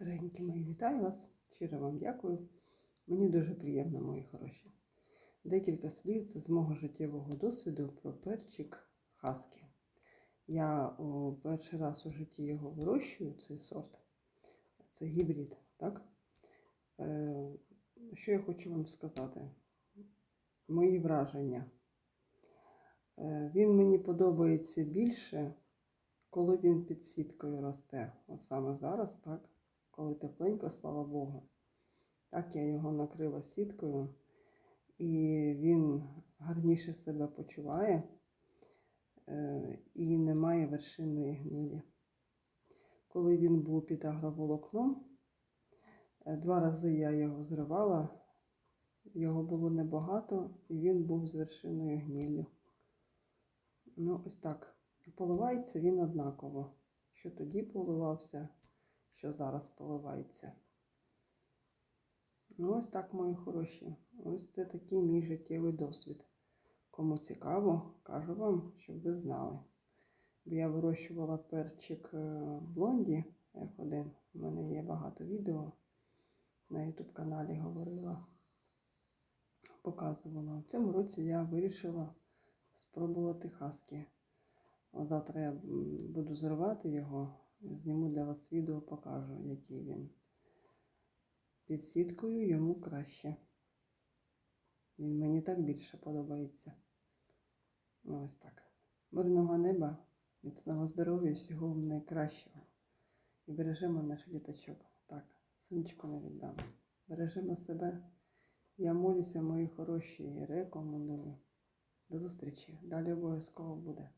Дорогенькі мої, вітаю вас. Щиро вам дякую. Мені дуже приємно, мої хороші. Декілька слів це з мого життєвого досвіду про перчик хаски. Я о, перший раз у житті його вирощую, цей сорт. Це гібрид, так? Е, що я хочу вам сказати? Мої враження. Е, він мені подобається більше, коли він під сіткою росте. От саме зараз, так? Коли тепленько, слава Богу. Так я його накрила сіткою, і він гарніше себе почуває е, і немає вершинної гнилі. Коли він був під агроволокном, е, два рази я його зривала, його було небагато, і він був з вершиною гніллю. Ну, ось так. Поливається він однаково. Що тоді поливався, що зараз поливається. Ну, ось так, мої хороші. Ось це такий мій життєвий досвід. Кому цікаво, кажу вам, щоб ви знали. Бо я вирощувала перчик е, блонді F1. У мене є багато відео. На YouTube каналі говорила, показувала. В цьому році я вирішила спробувати хаски. Завтра я буду зривати його, зніму для вас відео, покажу, який він. Під сіткою йому краще. Він мені так більше подобається. Ну, ось так. Мирного неба, міцного здоров'я, всього вам найкращого. І бережемо наших діточок. Так, синочку не віддам. Бережемо себе. Я молюся, мої хороші, і рекомендую. До зустрічі. Далі обов'язково буде.